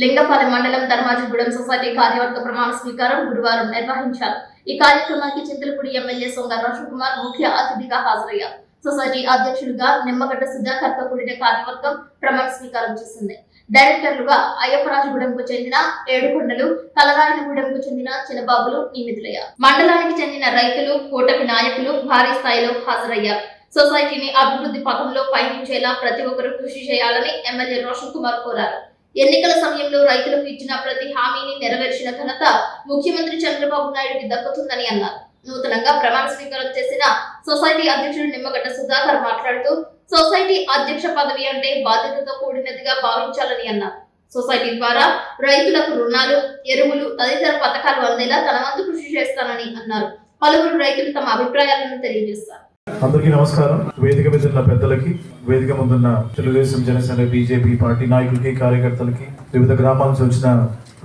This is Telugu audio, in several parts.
లింగపాలెం మండలం ధర్మాజిగూడెం సొసైటీ కార్యవర్గ ప్రమాణ స్వీకారం గురువారం నిర్వహించారు. ఈ కార్యక్రమానికి చింతలపూడి ఎమ్మెల్యే సొంగ రోషన్ కుమార్ ముఖ్య అతిథిగా హాజరయ్యారు. సొసైటీ అధ్యక్షుడిగా నిమ్మగడ్డ సుధాకర్తో కూడిన కార్యవర్గం ప్రమాణ స్వీకారం చేసింది. డైరెక్టర్లుగా అయ్యప్పరాజుగూడెంకు చెందిన ఏడుకొండలు కలరాయనగూడెంకు చెందిన చిన్నబాబులు నియమితులయ్యారు మండలానికి చెందిన రైతులు కూటమి నాయకులు భారీ స్థాయిలో హాజరయ్యారు. సొసైటీని అభివృద్ధి పథంలో పయనించేలా ప్రతి ఒక్కరూ కృషి చేయాలని ఎమ్మెల్యే రోషన్ కుమార్ కోరారు. ఎన్నికల సమయంలో రైతులకు ఇచ్చిన ప్రతి హామీని నెరవేర్చిన ఘనత ముఖ్యమంత్రి చంద్రబాబు నాయుడుకి దక్కుతుందని అన్నారు. నూతనంగా ప్రమాణ స్వీకారం చేసిన సొసైటీ అధ్యక్షుడు నిమ్మగడ్డ సుధాకర్ మాట్లాడుతూ సొసైటీ అధ్యక్ష పదవి అంటే బాధ్యతతో కూడినదిగా భావించాలని అన్నారు. సొసైటీ ద్వారా రైతులకు రుణాలు ఎరువులు తదితర పథకాలు అందేలా తన వంతు కృషి చేస్తానని అన్నారు. పలువురు రైతులు తమ అభిప్రాయాలను తెలియజేస్తారు. అందరికీ నమస్కారం. వేదిక మీద ఉన్న పెద్దలకి వేదిక ముందున్న తెలుగుదేశం జనసేన బీజేపీ పార్టీ నాయకులకి కార్యకర్తలకి వివిధ గ్రామాల నుంచి వచ్చిన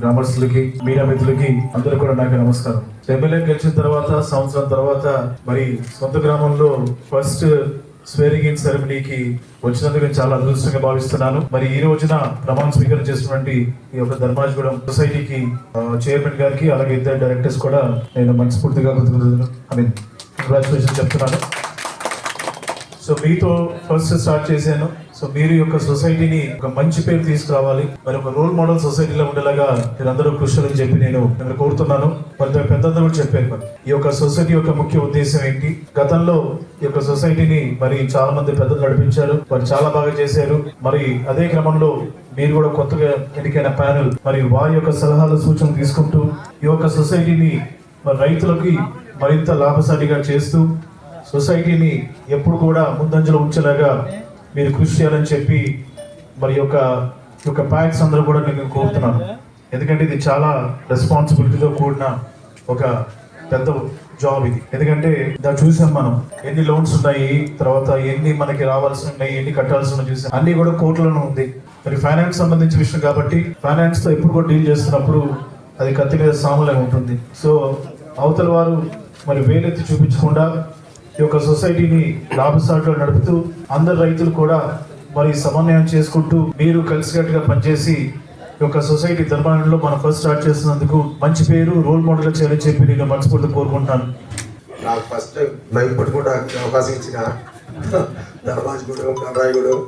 గ్రామస్తులకి మీడియా మిత్రులకి అందరూ కూడా నాకు నమస్కారం. ఎమ్మెల్యే గెలిచిన తర్వాత సంవత్సరం తర్వాత మరి సొంత గ్రామంలో ఫస్ట్ స్వేరింగ్ ఇన్ సెరమనీకి వచ్చినందుకు నేను చాలా అదృష్టంగా భావిస్తున్నాను. మరి ఈ రోజున ప్రమాణ స్వీకారం చేసినటువంటి ఈ యొక్క ధర్మాజగూడెం సొసైటీకి చైర్మన్ గారికి అలాగే ఇద్దరు డైరెక్టర్స్ కూడా నేను మనస్ఫూర్తిగా కృతజ్ఞతలు. ఐ మీన్ కంగ్రాచులేషన్ చెప్తున్నాను. సో మీతో ఫస్ట్ స్టార్ట్ చేశాను. సో మీరు ఈ యొక్క సొసైటీని ఒక మంచి పేరు తీసుకురావాలి. మరి ఒక రోల్ మోడల్ సొసైటీలో ఉండేలాగా మీరందరూ కృషి అని చెప్పి నేను మిమ్మల్ని కోరుతున్నాను. మరి పెద్దంతా కూడా చెప్పారు మరి. ఈ యొక్క సొసైటీ యొక్క ముఖ్య ఉద్దేశం ఏంటి? గతంలో ఈ యొక్క సొసైటీని మరి చాలా మంది పెద్దలు నడిపించారు. వారు చాలా బాగా చేశారు. మరి అదే క్రమంలో మీరు కూడా కొత్తగా ఎన్నికైన ప్యానెల్ మరి వారి యొక్క సలహాలు సూచనలు తీసుకుంటూ ఈ యొక్క సొసైటీని మరి రైతులకి మరింత లాభసాటిగా చేస్తూ సొసైటీని ఎప్పుడు కూడా ముందంజలో ఉంచేలాగా మీరు కృషి చేయాలని చెప్పి మరి యొక్క యొక్క ప్యాక్స్ అందరూ కూడా నేను కోరుతున్నాను. ఎందుకంటే ఇది చాలా రెస్పాన్సిబిలిటీతో కూడిన ఒక పెద్ద జాబ్ ఇది. ఎందుకంటే దా చూసాం మనం ఎన్ని లోన్స్ ఉన్నాయి తర్వాత ఎన్ని మనకి రావాల్సి ఉన్నాయి ఎన్ని కట్టాల్సి ఉన్నాయి చూసాం. అన్ని కూడా కోట్లను ఉంది. మరి ఫైనాన్స్ సంబంధించిన విషయం కాబట్టి ఫైనాన్స్తో ఎప్పుడు కూడా డీల్ చేస్తున్నప్పుడు అది కత్తి మీద సాములే ఉంటుంది. సో అవతల వారు మరి వేలెత్తి చూపించకుండా ఈ యొక్క సొసైటీని లాభసాటిలో నడుపుతూ అందరు రైతులు కూడా మరి సమన్వయం చేసుకుంటూ మీరు కలిసికట్టుగా పనిచేసి ఈ యొక్క సొసైటీ ధర్మానంలో మనం ఫస్ట్ స్టార్ట్ చేసినందుకు మంచి పేరు రోల్ మోడల్ చేయాలని చెప్పి నేను మనస్ఫూర్తి కోరుకుంటాను నాకు ఫస్ట్ టైం మైక్ కూడా అవకాశం ఇచ్చిన ధర్మాజిగూడెం కర్రాయిగూడెం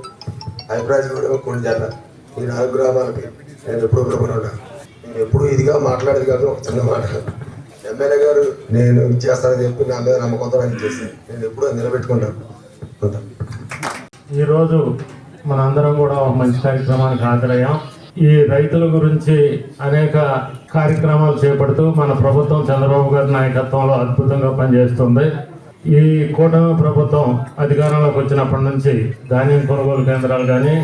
హైదరాబాద్గూడెం కొండజల్ల ఈ నాలుగు గ్రామాలకి నేను ఎప్పుడు రుణపడి ఉన్నాను నేను ఎప్పుడు ఇదిగా మాట్లాడేది కాదు ఒక చిన్న మాట. ఎమ్మెల్యే గారు నేను ఇచ్చేస్తానని చెప్పి నా మీద నమ్మకంతో ఆయన చేశాను నేను ఎప్పుడూ నిలబెట్టుకుంటాను. ఈరోజు మనందరం కూడా ఒక మంచి కార్యక్రమానికి హాజరయ్యాం. ఈ రైతుల గురించి అనేక కార్యక్రమాలు చేపడుతూ మన ప్రభుత్వం చంద్రబాబు గారి నాయకత్వంలో అద్భుతంగా పనిచేస్తుంది. ఈ కూటమి ప్రభుత్వం అధికారంలోకి వచ్చినప్పటి నుంచి ధాన్యం కొనుగోలు కేంద్రాలు కానీ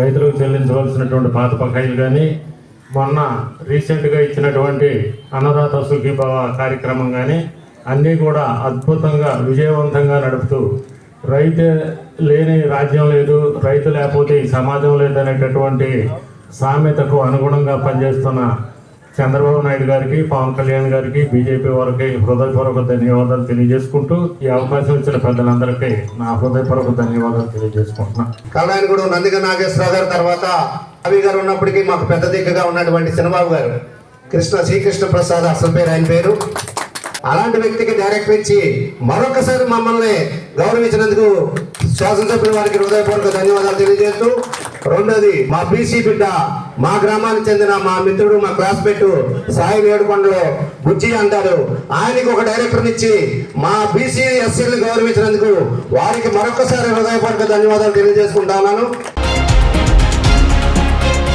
రైతులకు చెల్లించవలసినటువంటి పాత బకాయిలు కానీ మొన్న రీసెంట్గా ఇచ్చినటువంటి అన్నదాత సుఖీభావ కార్యక్రమం కానీ అన్నీ కూడా అద్భుతంగా విజయవంతంగా నడుపుతూ రైతు లేని రాజ్యం లేదు రైతు లేకపోతే సమాజం లేదనేటటువంటి సామెతకు అనుగుణంగా పనిచేస్తున్న చంద్రబాబు నాయుడు గారికి పవన్ కళ్యాణ్ గారికి బీజేపీ వారికి హృదయపూర్వక ధన్యవాదాలు తెలియజేసుకుంటూ ఈ అవకాశం ఇచ్చిన పెద్దలందరికీ నా హృదయపూర్వక ధన్యవాదాలు తెలియజేసుకుంటున్నాను కళ్యాణగూడెం నందిక నాగేశ్వరరావు గారు తర్వాత రవి గారు ఉన్నప్పటికీ మాకు పెద్ద దిగ్గగా ఉన్నటువంటి చిన్నబాబు గారు. కృష్ణ శ్రీకృష్ణ ప్రసాద్ అసలు పేరు ఆయన పేరు. అలాంటి వ్యక్తికి డైరెక్ట్ ఇచ్చి మరొకసారి మమ్మల్ని గౌరవించినందుకు శాసనసభ్యుల వారికి హృదయపూర్వక ధన్యవాదాలు తెలియజేస్తూ రెండోది మా బీసీ బిడ్డ మా గ్రామానికి చెందిన మా మిత్రుడు మా క్లాస్మేట్ సాయి వేడుకొండలో బుజ్జి అంటారు. ఆయనకి ఒక డైరెక్టర్ ఇచ్చి మా బీసీ ఎస్సీలు గౌరవించినందుకు వారికి మరొకసారి హృదయపూర్వక ధన్యవాదాలు తెలియజేసుకుంటా ఉన్నాను.